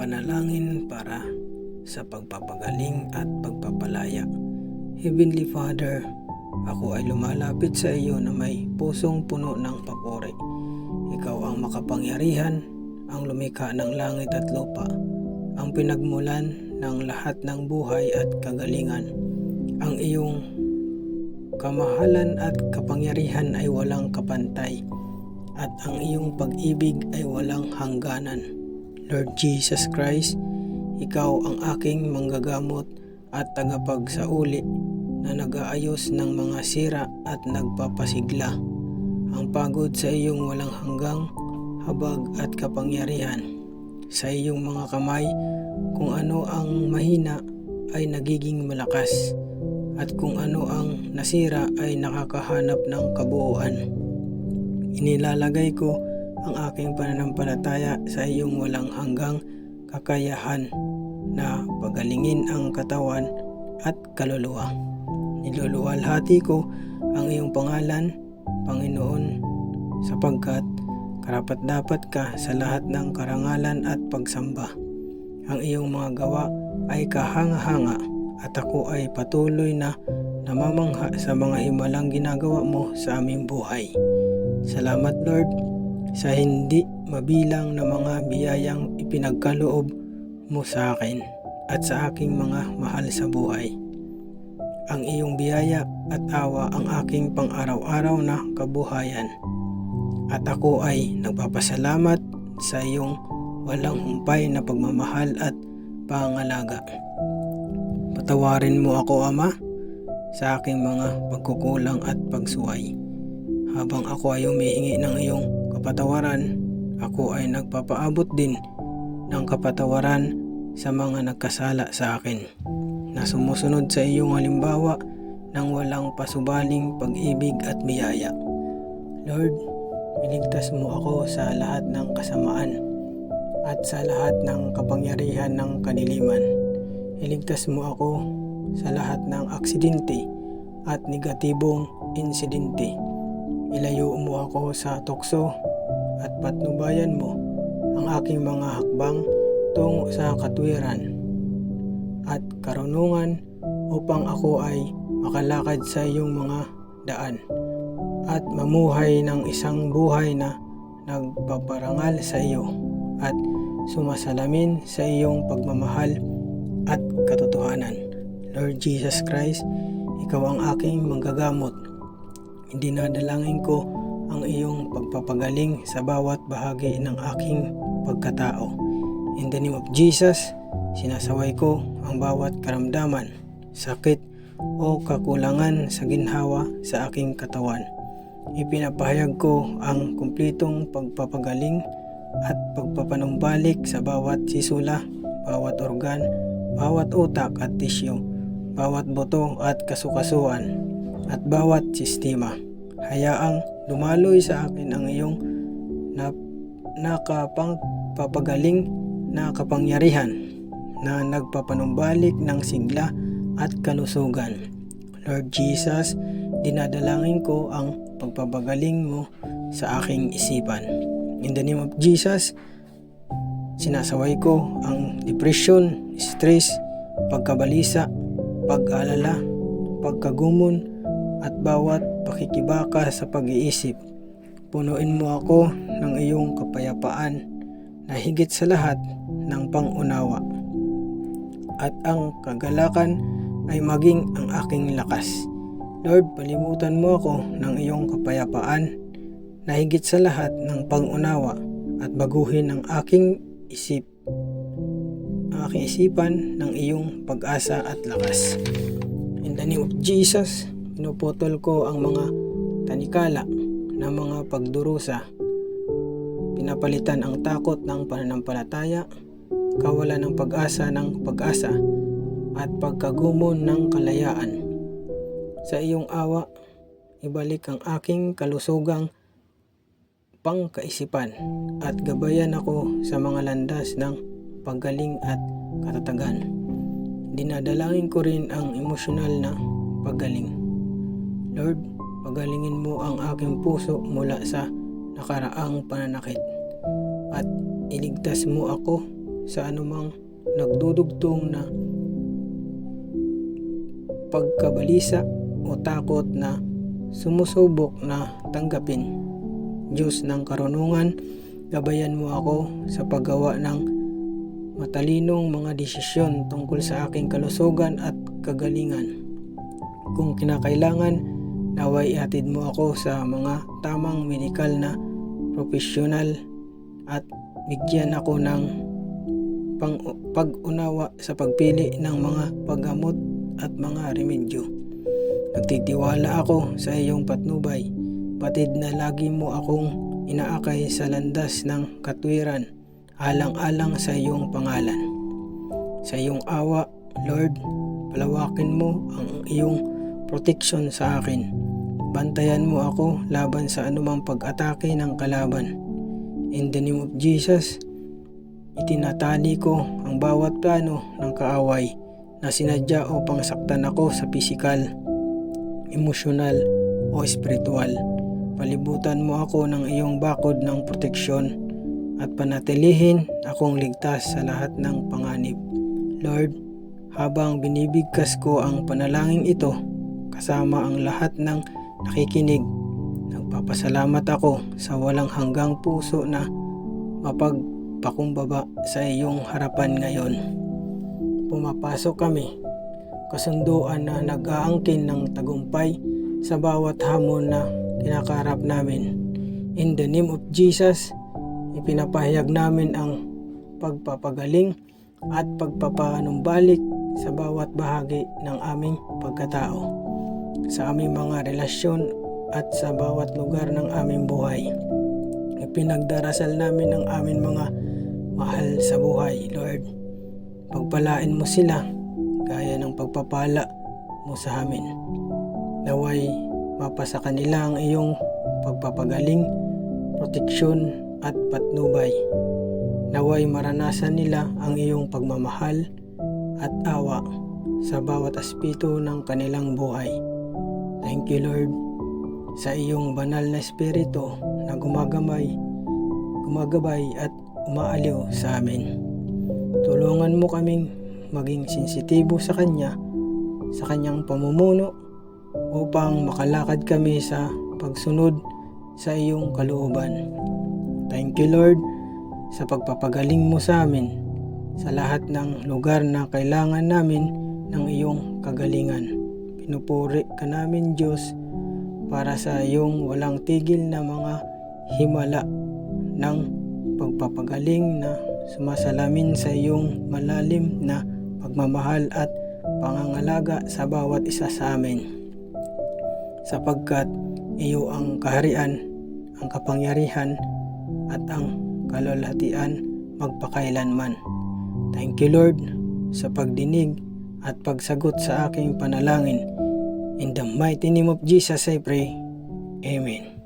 Panalangin para sa pagpapagaling at pagpapalaya. Heavenly Father, ako ay lumalapit sa iyo na may pusong puno ng papuri. Ikaw ang makapangyarihan, ang lumikha ng langit at lupa, ang pinagmulan ng lahat ng buhay at kagalingan. Ang iyong kamahalan at kapangyarihan ay walang kapantay at ang iyong pag-ibig ay walang hangganan. Lord Jesus Christ, ikaw ang aking manggagamot at tagapagsauli na nag-aayos ng mga sira at nagpapasigla. Ang pagod sa iyong walang hanggang habag at kapangyarihan. Sa iyong mga kamay, kung ano ang mahina ay nagiging malakas at kung ano ang nasira ay nakakahanap ng kabuuan. Inilalagay ko ang aking pananampalataya sa iyong walang hanggang kakayahan na pagalingin ang katawan at kaluluwa. Niluluwalhati ko ang iyong pangalan, Panginoon, sapagkat karapat dapat ka sa lahat ng karangalan at pagsamba. Ang iyong mga gawa ay kahanga-hanga at ako ay patuloy na namamangha sa mga himalang ginagawa mo sa aming buhay. Salamat Lord sa hindi mabilang na mga biyayang ipinagkaloob mo sa akin at sa aking mga mahal sa buhay. Ang iyong biyaya at awa ang aking pang-araw-araw na kabuhayan. At ako ay nagpapasalamat sa iyong walang humpay na pagmamahal at pangalaga. Patawarin mo ako, Ama, sa aking mga pagkukulang at pagsuway. Habang ako ay humihingi ng iyong kapatawaran, ako ay nagpapaabot din ng kapatawaran sa mga nagkasala sa akin na sumusunod sa iyong halimbawa ng walang pasubaling pag-ibig at biyaya. Lord, iligtas mo ako sa lahat ng kasamaan at sa lahat ng kapangyarihan ng kaniliman. Iligtas mo ako sa lahat ng aksidente at negatibong insidente. Ilayo mo ako sa tukso at patnubayan mo ang aking mga hakbang tungo sa katwiran at karunungan upang ako ay makalakad sa iyong mga daan at mamuhay ng isang buhay na nagpaparangal sa iyo at sumasalamin sa iyong pagmamahal at katotohanan. Lord Jesus Christ, ikaw ang aking manggagamot. Dinadalangin ko ang iyong pagpapagaling sa bawat bahagi ng aking pagkatao. In the name of Jesus, sinasaway ko ang bawat karamdaman, sakit o kakulangan sa ginhawa sa aking katawan. Ipinapahayag ko ang kumplitong pagpapagaling at pagpapanumbalik sa bawat sisula, bawat organ, bawat utak at tisyo, bawat boto at kasukasuan, at bawat sistema. Hayaang dumaloy sa akin ang iyong na, nakapangpapagaling na kapangyarihan na nagpapanumbalik ng sigla at kalusugan. Lord Jesus, dinadalangin ko ang pagpapagaling mo sa aking isipan. In the name of Jesus, sinasaway ko ang depression, stress, pagkabalisa, pag-alala, pagkagumon, at bawat pakikibaka sa pag-iisip. Punuin mo ako ng iyong kapayapaan na higit sa lahat ng pangunawa. At ang kagalakan ay maging ang aking lakas. Lord, palimutan mo ako ng iyong kapayapaan na higit sa lahat ng pangunawa at baguhin ang aking isip ang aking isipan ng iyong pag-asa at lakas. In the name of Jesus, pinuputol ko ang mga tanikala na mga pagdurusa. Pinapalitan ang takot ng pananampalataya, kawalan ng pag-asa ng pag-asa, at pagkagumon ng kalayaan. Sa iyong awa, ibalik ang aking kalusugang pangkaisipan at gabayan ako sa mga landas ng paggaling at katatagan. Dinadalangin ko rin ang emosyonal na paggaling. Lord, pagalingin mo ang aking puso mula sa nakaraang pananakit at iligtas mo ako sa anumang nagdudugtong na pagkabalisa o takot na sumusubok na tanggapin. Diyos ng karunungan, gabayan mo ako sa paggawa ng matalinong mga desisyon tungkol sa aking kalusugan at kagalingan. Kung kinakailangan, naway ihatid mo ako sa mga tamang medikal na profesional at bigyan ako ng pang pag-unawa sa pagpili ng mga paggamot at mga remedyo. Nagtitiwala ako sa iyong patnubay, batid na lagi mo akong inaakay sa landas ng katwiran, alang-alang sa iyong pangalan. Sa iyong awa, Lord, palawakin mo ang iyong protection sa akin. Bantayan mo ako laban sa anumang pag-atake ng kalaban. In the name of Jesus, itinatali ko ang bawat plano ng kaaway na sinadya o pangsaktan ako sa pisikal, emosyonal o espiritual. Palibutan mo ako ng iyong bakod ng proteksyon at panatilihin akong ligtas sa lahat ng panganib. Lord, habang binibigkas ko ang panalangin ito kasama ang lahat ng nakikinig, nagpapasalamat ako sa walang hanggang puso na mapagpakumbaba sa iyong harapan ngayon. Pumapasok kami, kasunduan na nag-aangkin ng tagumpay sa bawat hamon na kinakarap namin. In the name of Jesus, ipinapahayag namin ang pagpapagaling at pagpapanumbalik sa bawat bahagi ng aming pagkatao, sa aming mga relasyon at sa bawat lugar ng aming buhay. Ipinagdarasal namin ang aming mga mahal sa buhay, Lord. Pagpalain mo sila gaya ng pagpapala mo sa amin. Naway mapasa kanila ang iyong pagpapagaling, proteksyon at patnubay. Naway maranasan nila ang iyong pagmamahal at awa sa bawat aspeto ng kanilang buhay. Thank you Lord sa iyong banal na espiritu na gumagamay, gumagabay at umaaliw sa amin. Tulungan mo kaming maging sensitibo sa Kanya, sa Kanyang pamumuno upang makalakad kami sa pagsunod sa iyong kalooban. Thank you Lord sa pagpapagaling mo sa amin sa lahat ng lugar na kailangan namin ng iyong kagalingan. Pinupuri ka namin Diyos para sa iyong walang tigil na mga himala ng pagpapagaling na sumasalamin sa iyong malalim na pagmamahal at pangangalaga sa bawat isa sa amin. Sapagkat iyo ang kaharian, ang kapangyarihan at ang kalwalhatian magpakailanman. Thank you Lord sa pagdinig at pagsagot sa aking panalangin. In the mighty name of Jesus I pray. Amen.